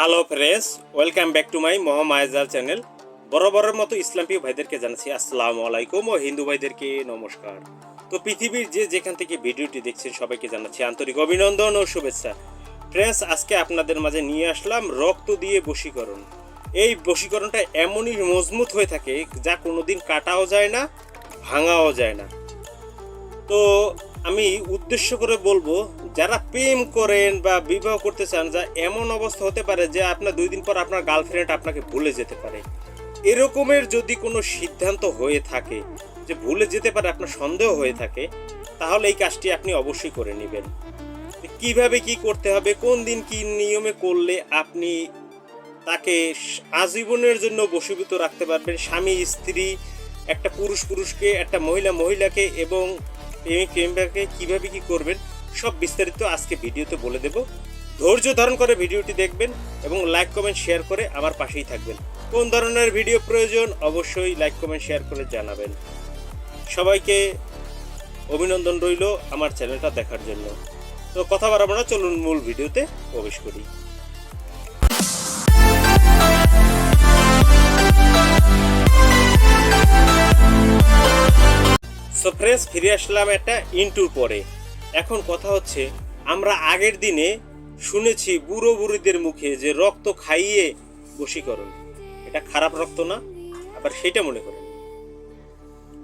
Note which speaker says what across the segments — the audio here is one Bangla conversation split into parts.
Speaker 1: Hello friends welcome back to my মোহাম্মায়জার channel বরাবরের মতো ইসলাম প্রিয় ভাইদেরকে জানাচ্ছি, আসসালামু আলাইকুম ও হিন্দু ভাইদেরকে নমস্কার। তো পৃথিবীর যে যেখান থেকে ভিডিওটি দেখছেন, সবাইকে জানাচ্ছি আন্তরিক অভিনন্দন ও শুভেচ্ছা। ফ্রেন্ডস আজকে আপনাদের মাঝে নিয়ে আসলাম রক্ত দিয়ে বশীকরণ। এই বশীকরণটা এমনই মজবুত হয়ে থাকে যা কোনোদিন কাটাও যায় না, ভাঙাও যায় না। তো আমি উদ্দেশ্য করে বলব যারা প্রেম করেন বা বিবাহ করতে চান, যা এমন অবস্থা হতে পারে যে আপনার দুই দিন পর আপনার গার্লফ্রেন্ড আপনাকে ভুলে যেতে পারে। এরকমের যদি কোনো সিদ্ধান্ত হয়ে থাকে যে ভুলে যেতে পারে, আপনার সন্দেহ হয়ে থাকে, তাহলে এই কাজটি আপনি অবশ্যই করে নেবেন। কীভাবে কি করতে হবে, কোন দিন কি নিয়মে করলে আপনি তাকে আজীবনের জন্য বশীভূত রাখতে পারবেন? স্বামী, স্ত্রী, একটা পুরুষ পুরুষকে একটা মহিলা মহিলাকে এবং প্রেমিক প্রেমিকাকে কীভাবে কি করবেন? সব বিস্তারিত আজকে ভিডিওতে বলে দেব। ধৈর্য ধারণ করে ভিডিওটি দেখবেন এবং লাইক, কমেন্ট, শেয়ার করে আমার পাশেই থাকবেন। কোন ধরনের ভিডিও প্রয়োজন অবশ্যই লাইক, কমেন্ট, শেয়ার করে জানাবেন। সবাইকে অভিনন্দন রইল আমার চ্যানেলটা দেখার জন্য। তো কথা বাড়াবো না, চলুন মূল ভিডিওতে প্রবেশ করি। ফ্রেন্ডস ফিরে আসলাম একটা ইন্টুর পরে। এখন কথা হচ্ছে, আমরা আগের দিনে শুনেছি বুড়ো বুড়িদের মুখে যে রক্ত খাইয়ে বশীকরণ। এটা খারাপ রক্ত না, আবার সেটা মনে করেন।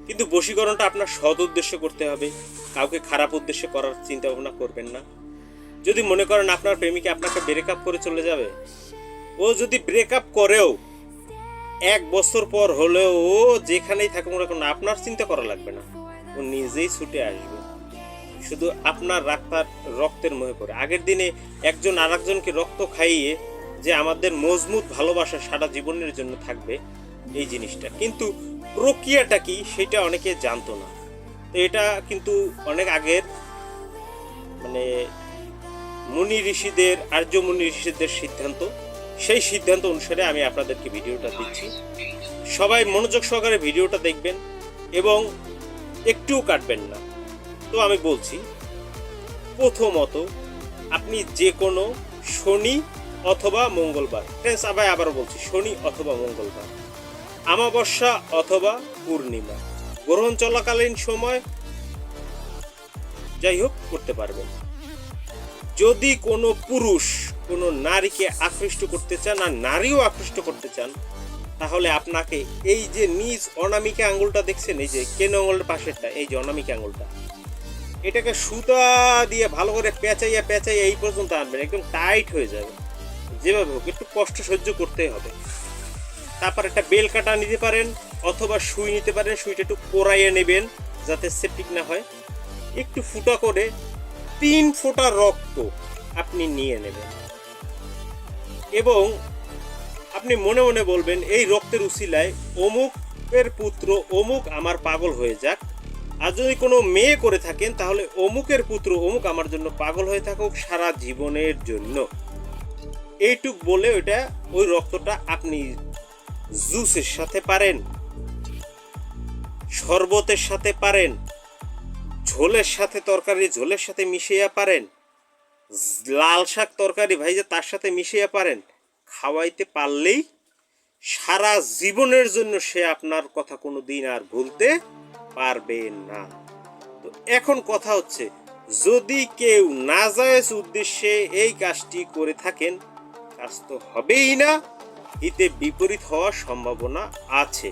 Speaker 1: কিন্তু বশীকরণটা আপনার সৎ উদ্দেশ্য করতে হবে, কাউকে খারাপ উদ্দেশ্যে করার চিন্তা ভাবনা করবেন না। যদি মনে করেন আপনার প্রেমিকা আপনাকে ব্রেকআপ করে চলে যাবে, ও যদি ব্রেকআপ করেও এক বছর পর হলেও ও যেখানেই থাকুক না কেন, আপনার চিন্তা করা লাগবে না। ও নিজেই ছুটে আসবে। শুধু আপনার রাক্তার রক্তের মহে পড়ে। আগের দিনে একজন আরেকজনকে রক্ত খাইয়ে যে আমাদের মজবুত ভালোবাসা সারা জীবনের জন্য থাকবে, এই জিনিসটা। কিন্তু প্রক্রিয়াটা কি সেটা অনেকে জানতো না। তো এটা কিন্তু অনেক আগের মানে মুনি ঋষিদের, আর্য মুনি ঋষিদের সিদ্ধান্ত। সেই সিদ্ধান্ত অনুসারে আমি আপনাদেরকে ভিডিওটা দিচ্ছি। সবাই মনোযোগ সহকারে ভিডিওটা দেখবেন এবং একটুও কাটবেন না। তো আমি বলছি, প্রথমত আপনি যে কোনো শনি অথবা মঙ্গলবার ফ্রেন্ডস আবার আবারও বলছি, শনি অথবা মঙ্গলবার আমাবস্যা অথবা পূর্ণিমা, গ্রহণ চলাকালীন সময় যাই হোক করতে পারবেন। যদি কোনো পুরুষ কোনো নারীকে আকৃষ্ট করতে চান, আর নারীও আকৃষ্ট করতে চান, তাহলে আপনাকে এই যে নিজ অনামিকা আঙ্গুলটা দেখছেন, এই যে কেন আঙ্গুলটা পাশেরটা, এই যে অনামিকা আঙ্গুলটা এটাকে সুতা দিয়ে ভালো করে পেঁচাইয়া পেঁচাইয়া এই পর্যন্ত আনবেন। একদম টাইট হয়ে যাবে। যেভাবে হোক, একটু কষ্ট সহ্য করতে হবে। তারপর একটা বেল কাটা নিতে পারেন, অথবা সুই নিতে পারেন, সুইটা একটু কোরাইয়ে নেবেন, যাতে সেপটিক না হয়। একটু ফুটা করে তিন ফোঁটা রক্ত আপনি নিয়ে নেবেন। এবং আপনি মনে মনে বলবেন, এই রক্তের উসিলায় অমুকের পুত্র, অমুক আমার পাগল হয়ে যাক। আর যদি কোনো মেয়ে করে থাকেন, তাহলে অমুকের পুত্র অমুক আমার জন্য পাগল হয়ে থাকুক সারা জীবনের জন্য। এইটুক বলে ওইটা, ওই রক্তটা আপনি জুসের সাথে পারেন, শরবতের সাথে পারেন, ঝোলের সাথে তরকারি, ঝোলের সাথে মিশিয়ে পারেন, লাল শাক তরকারি ভাইজে তার সাথে মিশিয়ে পারেন, খাওয়াইতে পারলেই সারা জীবনের জন্য সে আপনার কথা কোনো দিন আর ভুলতে পারবে না। তো এখন কথা হচ্ছে, যদি কেউ নাজায়েজ উদ্দেশ্যে এই কাজটি করে থাকেন, কাজ তো হবেই না, হিতে বিপরীত হওয়ার সম্ভাবনা আছে।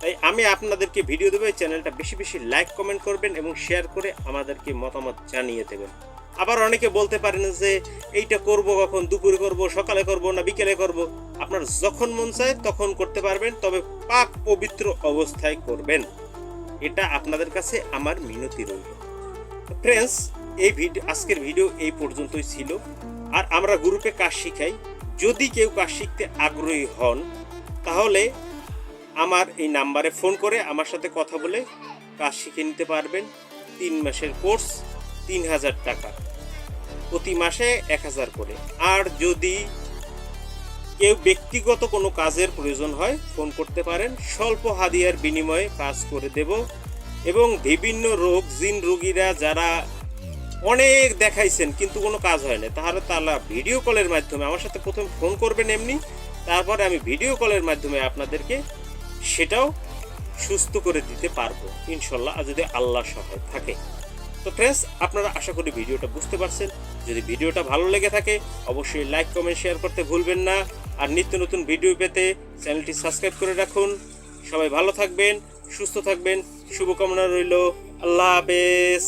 Speaker 1: তাই আমি আপনাদেরকে ভিডিও দেবো চ্যানেলটা বেশি বেশি লাইক কমেন্ট করবেন এবং শেয়ার করে আমাদেরকে মতামত জানিয়ে দেবেন। আবার অনেকে বলতে পারেন যে, এইটা করব কখন? দুপুরে করব, সকালে করব না বিকেলে করব? আপনার যখন মন চায় তখন করতে পারবেন, তবে পাক পবিত্র অবস্থায় করবেন। এটা আপনাদের কাছে আমার মিনতি রইল। ফ্রেন্ডস এই ভিডিও আজকের ভিডিও এই পর্যন্তই ছিল। আর আমরা গ্রুপে কাজ শিখাই। যদি কেউ কাজ শিখতে আগ্রহী হন, তাহলে আমার এই নাম্বারে ফোন করে আমার সাথে কথা বলে কাজ শিখে নিতে পারবেন। তিন মাসের কোর্স তিন হাজার টাকা। প্রতি মাসে এক হাজার করে। আর যদি কেউ ব্যক্তিগত কোনো কাজের প্রয়োজন হয়, ফোন করতে পারেন। স্বল্প হাদিয়ার বিনিময়ে কাজ করে দেব এবং বিভিন্ন রোগ, জিন রোগীরা যারা অনেক দেখাইছেন কিন্তু কোনো কাজ হয় না তাহলে তাহলে ভিডিও কলের মাধ্যমে আমার সাথে প্রথম ফোন করবেন এমনি, তারপরে আমি ভিডিও কলের মাধ্যমে আপনাদেরকে সেটাও সুস্থ করে দিতে পারব, ইনশাল্লাহ যদি আল্লাহ সহায় থাকে। তো ফ্রেন্ডস আপনারা আশা করি ভিডিওটা বুঝতে পারছেন। যদি ভিডিওটা ভালো লেগে থাকে, অবশ্যই লাইক কমেন্ট শেয়ার করতে ভুলবেন না। আর নিত্য নতুন ভিডিও পেতে চ্যানেলটি সাবস্ক্রাইব করে রাখুন। সবাই ভালো থাকবেন, সুস্থ থাকবেন, শুভকামনা রইল। আল্লাহ হাফেজ।